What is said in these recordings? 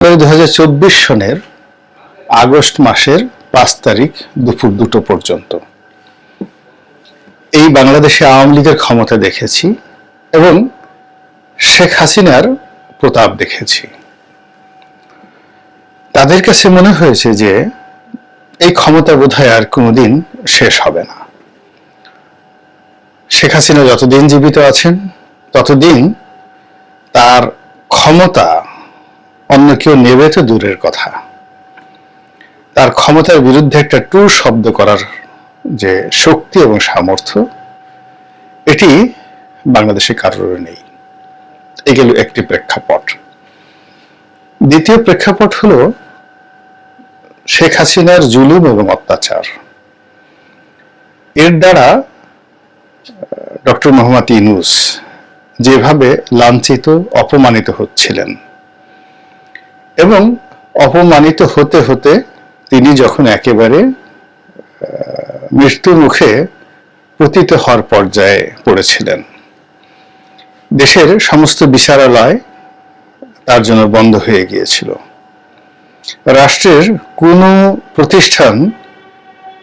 দু হাজার চব্বিশ সনের আগস্ট মাসের পাঁচ তারিখ দুপুর দুটো পর্যন্ত। এই বাংলাদেশে আওয়ামী লীগের ক্ষমতা দেখেছি এবং শেখ হাসিনার প্রতাপ দেখেছি। তাদের কাছে মনে হয়েছে যে এই ক্ষমতা বোধহয় আর কোনোদিন শেষ হবে না। শেখ হাসিনা যতদিন জীবিত আছেন, ততদিন তার ক্ষমতা অন্য কেউ নেবে তো দূরের কথা। তার ক্ষমতার বিরুদ্ধে একটা টু শব্দ করার যে শক্তি এবং সামর্থ্য, এটি বাংলাদেশে কারোর নেই। এগুলো একটি প্রেক্ষাপট। দ্বিতীয় প্রেক্ষাপট হলো শেখ হাসিনার জুলুম এবং অত্যাচার। এর দ্বারা ডক্টর মোহাম্মদ ইনুস যেভাবে লাঞ্ছিত, অপমানিত হচ্ছিলেন এবং অপমানিত হতে হতে তিনি যখন একেবারে মৃত্যু মুখে পতিত হওয়ার পর্যায়ে পড়েছিলেন। দেশের সমস্ত বিচারালয় তার জন্য বন্ধ হয়ে গিয়েছিল। রাষ্ট্রের কোনো প্রতিষ্ঠান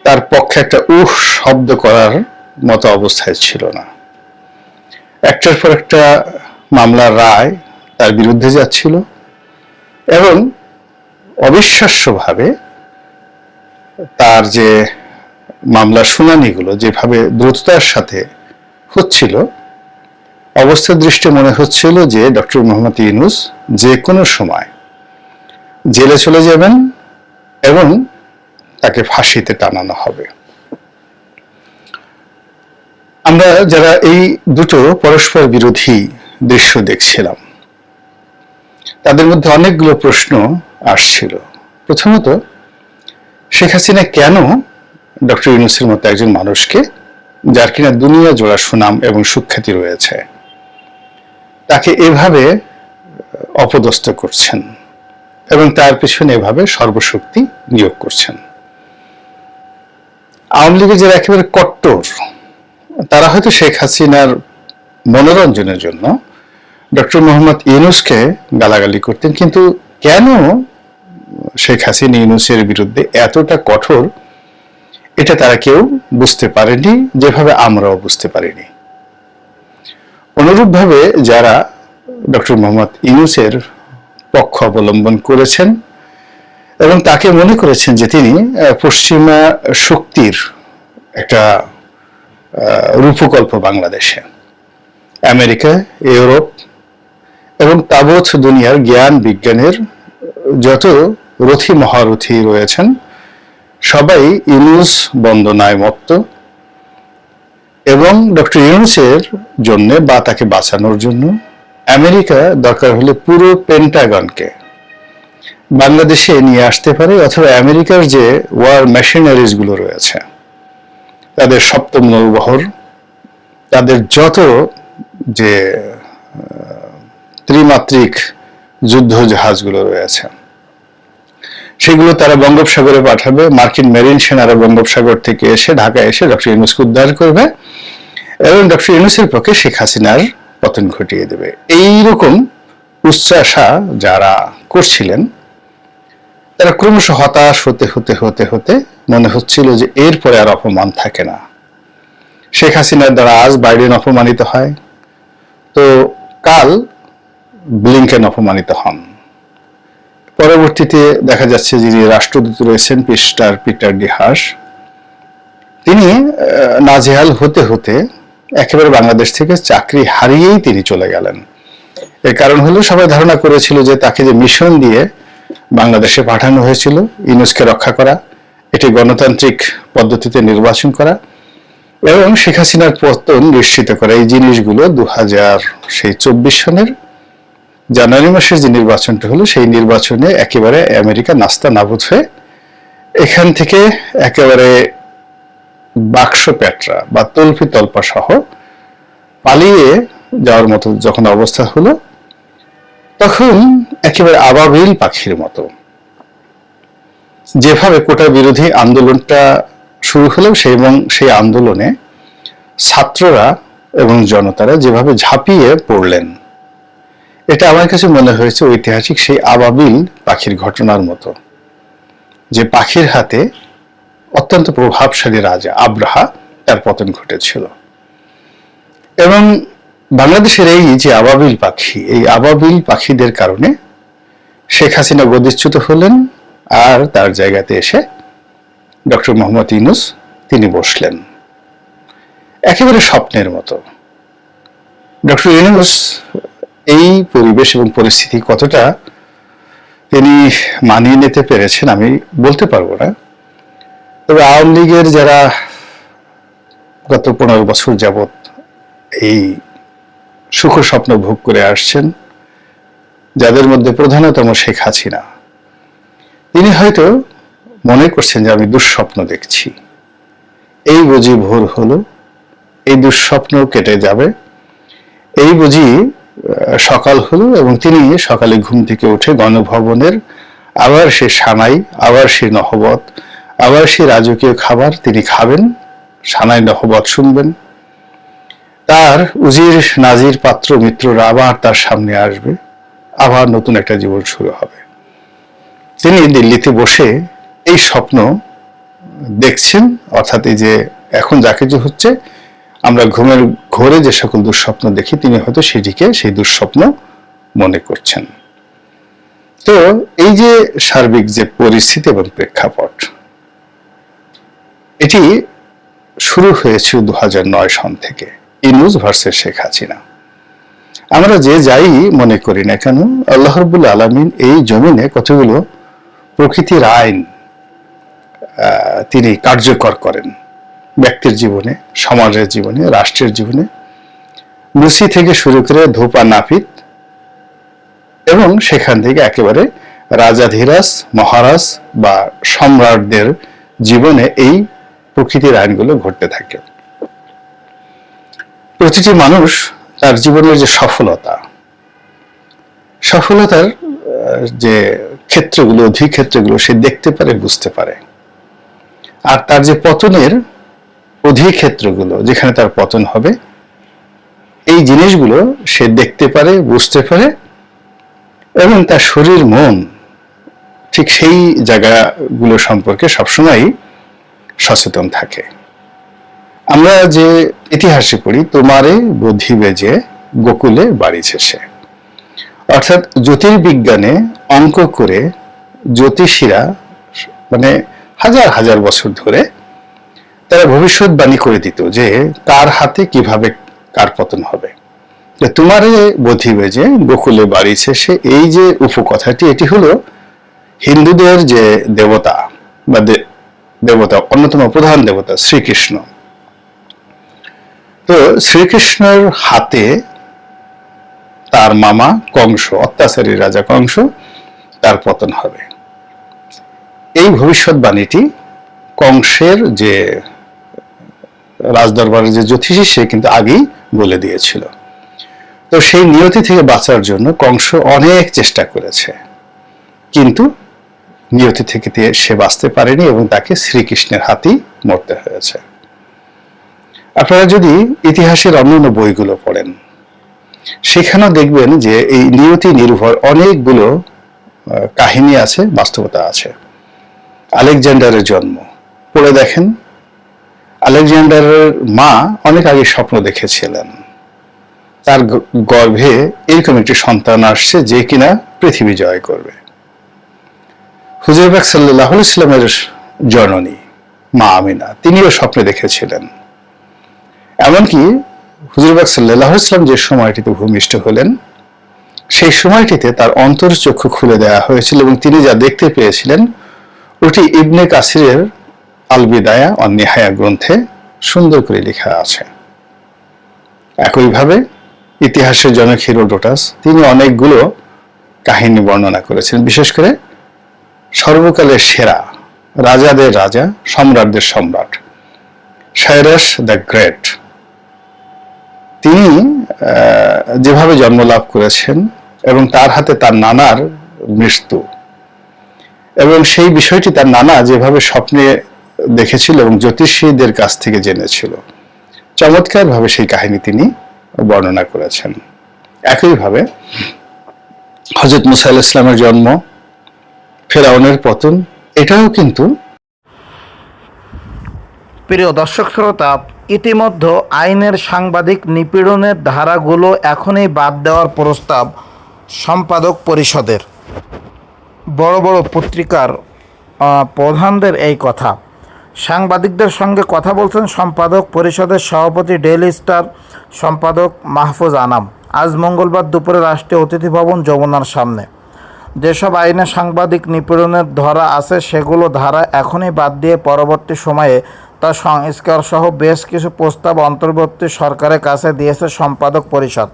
তার পক্ষে একটা উহ শব্দ করার মতো অবস্থায় ছিল না। একটার পর একটা মামলার রায় তার বিরুদ্ধে যাচ্ছিল। এবং অবিশ্বাস্যভাবে তার যে মামলার শুনানিগুলো যেভাবে দ্রুততার সাথে হচ্ছিল অবস্থার দৃষ্টি মনে হচ্ছিল যে ডক্টর মোহাম্মদ ইউনুস যে কোনো সময় জেলে চলে যাবেন এবং তাকে ফাঁসিতে টানানো হবে। আমরা যারা এই দুটো পরস্পর বিরোধী দৃশ্য দেখছিলাম তাদের মধ্যে অনেকগুলো প্রশ্ন আসছিল। প্রথমত, শেখ হাসিনা কেন ডক্টর ইউনুসের মতো একজন মানুষকে, যার কিনা দুনিয়া জোড়া সুনাম এবং সুখ্যাতি রয়েছে, তাকে এভাবে অপদস্থ করছেন এবং তার পিছনে এভাবে সর্বশক্তি নিয়োগ করছেন। আওয়ামী লীগের যারা একেবারে কট্টর, তারা হয়তো শেখ হাসিনার মনোরঞ্জনের জন্য ডক্টর মোহাম্মদ ইউনুসকে গালাগালি করতেন, কিন্তু কেন শেখ হাসিনা ইউনুসের বিরুদ্ধে এতটা কঠোর, এটা তারা কেউ বুঝতে পারেনি, যেভাবে আমরাও বুঝতে পারিনি। অনুরূপভাবে যারা ডক্টর মোহাম্মদ ইউনুসের পক্ষ অবলম্বন করেছেন এবং তাকে মনে করেছেন যে তিনি পশ্চিমা শক্তির একটা রূপকল্প বাংলাদেশে। আমেরিকা, ইউরোপ এবং তাবৎ দুনিয়ার জ্ঞান, বিজ্ঞানের যত রথী, মহারথী রয়েছেন, সবাই ইউনুস বন্দনায় মত্ত এবং ডক্টর ইউনুসের জন্য বা তাকে বাঁচানোর জন্য আমেরিকা দরকার হলে পুরো পেন্টাগনকে বাংলাদেশে নিয়ে আসতে পারে অথবা আমেরিকার যে ওয়ার মেশিনারিজগুলো রয়েছে, তাদের সপ্তম নৌবহর, তাদের যত যে ত্রিমাত্রিক যুদ্ধ জাহাজগুলো রয়েছে। সেগুলো তারা বঙ্গোপসাগরে পাঠাবে। মার্কিন মেরিন সেনারা বঙ্গোপসাগর থেকে এসে ঢাকা এসে ডক্টর ইউনুসকে উদ্ধার করবে এবং ডক্টর ইউনুসের পক্ষে শেখ হাসিনার পতন ঘটিয়ে দেবে। এইরকম উচ্চাসা যারা করছিলেন, তারা ক্রমশ হতাশ হতে হতে হতে হতে মনে হচ্ছিল যে এরপরে আর অপমান থাকে না। শেখ হাসিনার দ্বারা আজ বাইডেন অপমানিত হয়। তো কাল ব্লিংকেন অপমানিত হন। পরবর্তীতে দেখা যাচ্ছে যিনি রাষ্ট্রদূত রয়েছেন পিস্টার পিটার ডিহাস তিনি নাজেহাল হতে হতে একেবারে বাংলাদেশ থেকে চাকরি হারিয়েই তিনি চলে গেলেন। এর কারণ হলো, সবাই ধারণা করেছিল যে তাকে যে মিশন দিয়ে বাংলাদেশে পাঠানো হয়েছিল ইউনুসকে রক্ষা করা, এটি গণতান্ত্রিক পদ্ধতিতে নির্বাচন করা, এবং শেখ হাসিনার পতন নিশ্চিত করা এই জিনিসগুলো দু হাজার সেই চব্বিশ সনের জানুয়ারি মাসের যে নির্বাচনটা হলো, সেই নির্বাচনে একেবারে আমেরিকা নাস্তা নাবুদ হয়ে এখান থেকে একেবারে বাক্স প্যাটরা বা তলফি তলপা সহ পালিয়ে যাওয়ার মতো যখন অবস্থা হলো, তখন একেবারে আবাবিল পাখির মতো। যেভাবে কোটা বিরোধী আন্দোলনটা শুরু হলেও সেই এবং সেই আন্দোলনে ছাত্ররা এবং জনতারা যেভাবে ঝাঁপিয়ে পড়লেন এটা আমার কাছে মনে হয়েছে ঐতিহাসিক সেই আবাবিল পাখির ঘটনার মতো, যে পাখির হাতে অত্যন্ত প্রভাবশালী রাজা আব্রাহা তার পতন ঘটেছিল। এবং বাংলাদেশের এই যে আবাবিল পাখি, এই আবাবিল পাখিদের কারণে শেখ হাসিনা গদিচ্যুত হলেন আর তার জায়গাতে এসে ডক্টর মোহাম্মদ ইউনুস তিনি বসলেন। একেবারে স্বপ্নের মতো। ডক্টর ইউনুস এই পরিবেশ এবং পরিস্থিতি কতটা তিনি মানিয়ে নিতে পেরেছেন আমি বলতে পারব না। তবে আওয়ামী লীগের যারা গত পনেরো বছর যাবৎ এই সুখ স্বপ্ন ভোগ করে আসছেন, যাদের মধ্যে প্রধানতম শেখ হাসিনা, তিনি হয়তো মনে করছেন যে আমি দুঃস্বপ্ন দেখছি। এই বুঝি ভোর হলো, এই দুঃস্বপ্ন কেটে যাবে, এই বুঝি সকাল হলো এবং তিনি সকালে ঘুম থেকে উঠে গণভবনের, আবার সে সানাই, আবার সে নহবত, আবার সে রাজকীয় খাবার তিনি খাবেন, সানাই নহবত শুনবেন। তার উজির নাজির পাত্র মিত্ররা আবার তার সামনে আসবে, আবার নতুন একটা জীবন শুরু হবে। তিনি দিল্লিতে বসে এই স্বপ্ন দেখছেন, অর্থাৎ এই যে এখন যা কিছু হচ্ছে আমরা ঘুমের ঘোরে যে সকল দুঃস্বপ্ন দেখি, তিনি হয়তো সেটিকে সেই দুঃস্বপ্ন মনে করছেন। তো এই যে সার্বিক যে পরিস্থিতি এবং প্রেক্ষাপট, এটি শুরু হয়েছে দু নয় সন থেকে ইনুজ ভার্সেস শেখ হাসিনা। আমরা যে যাই মনে করি না কেন, আল্লাহ রবুল আলমিন এই জমিনে কতগুলো প্রকৃতির আইন তিনি কার্যকর করেন। ব্যক্তির জীবনে, সমাজের জীবনে, রাষ্ট্রের জীবনে, লুসি থেকে শুরু করে ধোপা নাপিত, এবং সেখান থেকে একেবারে রাজাধীরাজ মহারাজ বা সম্রাটদের জীবনে এই প্রকৃতির আইনগুলো ঘটতে থাকে। প্রতিটি মানুষ তার জীবনের যে সফলতা, সফলতার যে ক্ষেত্রগুলো অধিক ক্ষেত্রগুলো সে দেখতে পারে, বুঝতে পারে। আর তার যে পতনের অধিক ক্ষেত্রগুলো যেখানে তার পতন হবে, এই জিনিসগুলো সে দেখতে পারে, বুঝতে পারে এবং তার শরীর, মন ঠিক সেই জায়গাগুলো সম্পর্কে সবসময় সচেতন থাকে। আমরা যে ইতিহাসে পড়ি, তোমারে বোধিবে যে গোকুলে বাড়ি সে অর্থাৎ জ্যোতির্বিজ্ঞানে অঙ্ক করে জ্যোতিষীরা মানে হাজার হাজার বছর ধরে তারা ভবিষ্যৎবাণী করে দিত যে কার হাতে কীভাবে কার পতন হবে তোমারে বোধিবে যে গোকুলে বাড়ি সে, এই যে উপকথাটি, এটি হলো হিন্দুদের যে দেবতা বা দেবতা, অন্যতম প্রধান দেবতা শ্রীকৃষ্ণ। তো শ্রীকৃষ্ণের হাতে তার মামা কংস, অত্যাচারী রাজা কংস, তার পতন হবে। এই ভবিষ্যৎবাণীটি কংসের যে রাজদরবারের যে জ্যোতিষী, সে কিন্তু আগেই বলে দিয়েছিল। তো সেই নিয়তি থেকে বাঁচার জন্য কংস অনেক চেষ্টা করেছে। কিন্তু নিয়তি থেকে সে বাঁচতে পারেনি এবং তাকে শ্রীকৃষ্ণের হাতেই মরতে হয়েছে। আপনারা যদি ইতিহাসের অন্যান্য বইগুলো পড়েন, সেখানেও দেখবেন যে এই নিয়তি নির্ভর অনেকগুলো কাহিনী আছে, বাস্তবতা আছে। আলেকজান্ডারের জন্ম। পড়ে দেখেন আলেকজান্ডারের মা অনেক আগে স্বপ্ন দেখেছিলেন। তার গর্ভে এরকম একটি সন্তান আসছে যে কিনা পৃথিবী জয় করবে। হুজুরবাক সাল্লাহ ইসলামের জননী মা আমিনা, তিনিও স্বপ্নে দেখেছিলেন। এমনকি হুজুরবাক সাল্লাহ ইসলাম যে সময়টিতে ভূমিষ্ঠ হলেন, সেই সময়টিতে তার অন্তর চক্ষু খুলে দেওয়া হয়েছিল এবং তিনি যা দেখতে পেয়েছিলেন, ওটি ইবনে কাসিরের আল বিদায়া অন্নিহায়া গ্রন্থে সুন্দর করে লেখা আছে। একইভাবে ইতিহাসের জনক হিরোডোটাস তিনি অনেকগুলো কাহিনী বর্ণনা করেছেন। বিশেষ করে সর্বকালের সেরা, রাজাদের রাজা, সম্রাটদের সম্রাট, সাইরাস দ্য গ্রেট। তিনি যেভাবে জন্ম লাভ করেছেন এবং তার হাতে তার নানার মৃত্যু, এবং সেই বিষয়টি তার নানা যেভাবে স্বপ্নে দেখেছিল এবং জ্যোতিষীদের কাছ থেকে জেনেছিল। চমৎকারভাবে সেই কাহিনী তিনি বর্ণনা করেছেন। একইভাবে হজরত মুসা আল ইসলামের জন্ম, ফেরাউনের পতন, এটাও কিন্তু প্রিয় দর্শক শ্রোতা, ইতিমধ্যে আইনের সাংবাদিক নিপীড়নের ধারাগুলো এখনই বাদ দেওয়ার প্রস্তাব সম্পাদক পরিষদের। বড় বড় পত্রিকার প্রধানদের এই কথা। সাংবাদিকদের সঙ্গে কথা বলছেন সম্পাদক পরিষদের সভাপতি, ডেইলি স্টার সম্পাদক মাহফুজ আনাম। আজ মঙ্গলবার দুপুরে রাষ্ট্রীয় অতিথি ভবন যমুনার সামনে। যেসব আইনে সাংবাদিক নিপীড়নের ধরা আছে, সেগুলো ধারা এখনই বাদ দিয়ে পরবর্তী সময়ে তা সংস্কার সহ বেশ কিছু প্রস্তাব অন্তর্বর্তী সরকারের কাছে দিয়েছে সম্পাদক পরিষদ।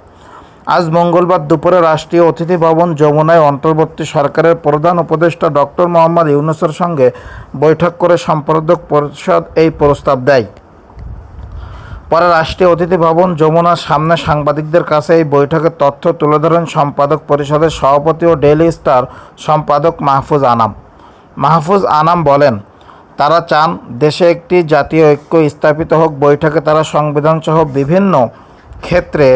আজ মঙ্গলবার দুপুরে রাষ্ট্রীয় অতিথি ভবন যমুনায় অন্তর্বর্তী সরকারের প্রধান উপদেষ্টা ডক্টর মোহাম্মদ ইউনুসের সঙ্গে বৈঠক করে সম্পাদক পরিষদ এই প্রস্তাব দেয়। পরে রাষ্ট্রীয় অতিথি ভবন যমুনার সামনে সাংবাদিকদের কাছে এই বৈঠকের তথ্য তুলে ধরেন সম্পাদক পরিষদের সভাপতি ও ডেইলি স্টার সম্পাদক মাহফুজ আনাম। মাহফুজ আনাম বলেন, তারা চান দেশে একটি জাতীয় ঐক্য স্থাপিত হোক, বৈঠকে তারা সংবিধানসহ বিভিন্ন ক্ষেত্রে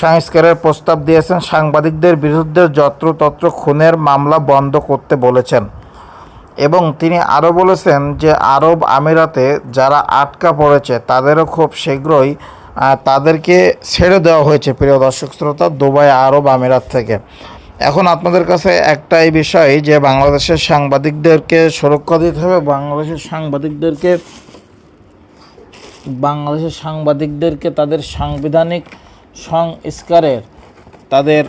সংস্কারের প্রস্তাব দিয়েছেন সাংবাদিকদের বিরুদ্ধে যত্রতত্র খুনের মামলা বন্ধ করতে বলেছেন। এবং তিনি আরও বলেছেন যে, আরব আমিরাতে যারা আটকা পড়েছে, তাদেরও খুব শীঘ্রই তাদেরকে ছেড়ে দেওয়া হয়েছে, প্রিয় দর্শক শ্রোতা, দুবাই আরব আমিরাত থেকে। এখন আপনাদের কাছে একটাই বিষয় যে, বাংলাদেশের সাংবাদিকদেরকে সুরক্ষা দিতে হবে, বাংলাদেশের সাংবাদিকদেরকে বাংলাদেশের সাংবাদিকদেরকে তাদের সাংবিধানিক সংস্কারের তাদের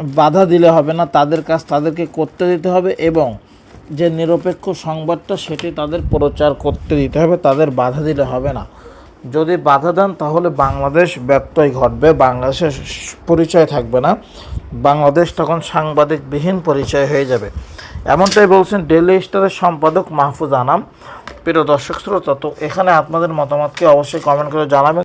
বাধা দিলে হবে না, তাদের কাজ তাদেরকে করতে দিতে হবে এবং যে নিরপেক্ষ সংবাদটা সেটি তাদের প্রচার করতে দিতে হবে, তাদের বাধা দিলে হবে না। যদি বাধা দেন তাহলে বাংলাদেশ ব্যত্যয় ঘটবে, বাংলাদেশের পরিচয় থাকবে না। বাংলাদেশ তখন সাংবাদিকবিহীন পরিচয় হয়ে যাবে। এমনটাই বলছেন ডেলি স্টারের সম্পাদক মাহফুজ আনাম। প্রিয় দর্শক, শ্রোতা, তো এখানে আপনাদের মতামতকে অবশ্যই কমেন্ট করে জানাবেন।